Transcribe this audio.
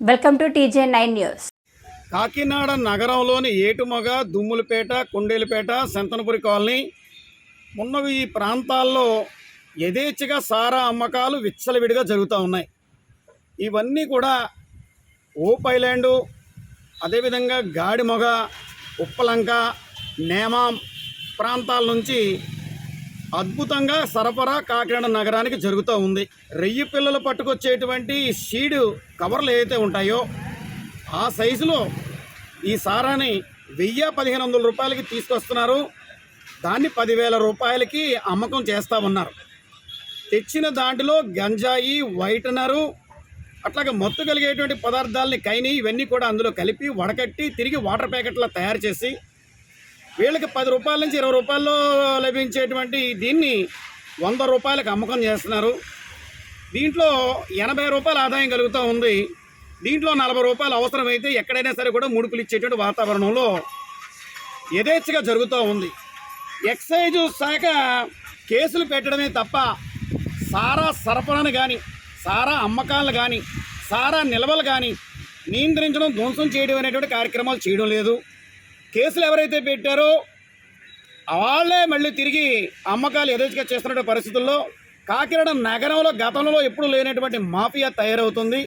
Welcome to TJ nine news. Kakinada నగరంలోని Etumoga Dummulapeta కొండేలపేట సంతనపురి colony ఉన్నవి ఈ ప్రాంతాల్లో యథేచ్ఛగా సారా అమ్మకాలు విచ్చలవిడిగా జరుగుతూ ఉన్నాయి. ఇవన్నీ కూడా ఓపైలాండు అదేవిధంగా గాడిమొగ ఉప్పలంక నేమాం ప్రాంతాల నుంచి అద్భుతంగా సరఫరా కాకినాడ నగరానికి జరుగుతూ ఉంది. రెయ్యి పిల్లలు పట్టుకొచ్చేటువంటి షీడు కవర్లు ఏవైతే ఉంటాయో ఆ సైజులో ఈ సారాని వెయ్యి పదిహేను వందల రూపాయలకి తీసుకొస్తున్నారు. దాన్ని పదివేల రూపాయలకి అమ్మకం చేస్తూ ఉన్నారు. తెచ్చిన దాంట్లో గంజాయి వైటనరు అట్లాగే మత్తు కలిగేటువంటి పదార్థాలని కైని ఇవన్నీ కూడా అందులో కలిపి వడకట్టి తిరిగి వాటర్ ప్యాకెట్లా తయారు చేసి వీళ్ళకి పది రూపాయల నుంచి ఇరవై రూపాయల్లో లభించేటువంటి దీన్ని వంద రూపాయలకు అమ్మకం చేస్తున్నారు. దీంట్లో ఎనభై రూపాయల ఆదాయం కలుగుతూ ఉంది. దీంట్లో నలభై రూపాయలు అవసరమైతే ఎక్కడైనా సరే కూడా ముడుపులు ఇచ్చేటువంటి వాతావరణంలో యథేచ్ఛగా జరుగుతూ ఉంది. ఎక్సైజ్ శాఖ కేసులు పెట్టడమే తప్ప సారా సరఫరాను కానీ సారా అమ్మకాలను కానీ సారా నిల్వలు కానీ నియంత్రించడం ధ్వంసం చేయడం అనేటువంటి కార్యక్రమాలు చేయడం లేదు. కేసులు ఎవరైతే పెట్టారో వాళ్ళే మళ్ళీ తిరిగి అమ్మకాలు ఎదురుగా చేస్తున్న పరిస్థితుల్లో కాకినాడ నగరంలో గతంలో ఎప్పుడు లేనటువంటి మాఫియా తయారవుతుంది.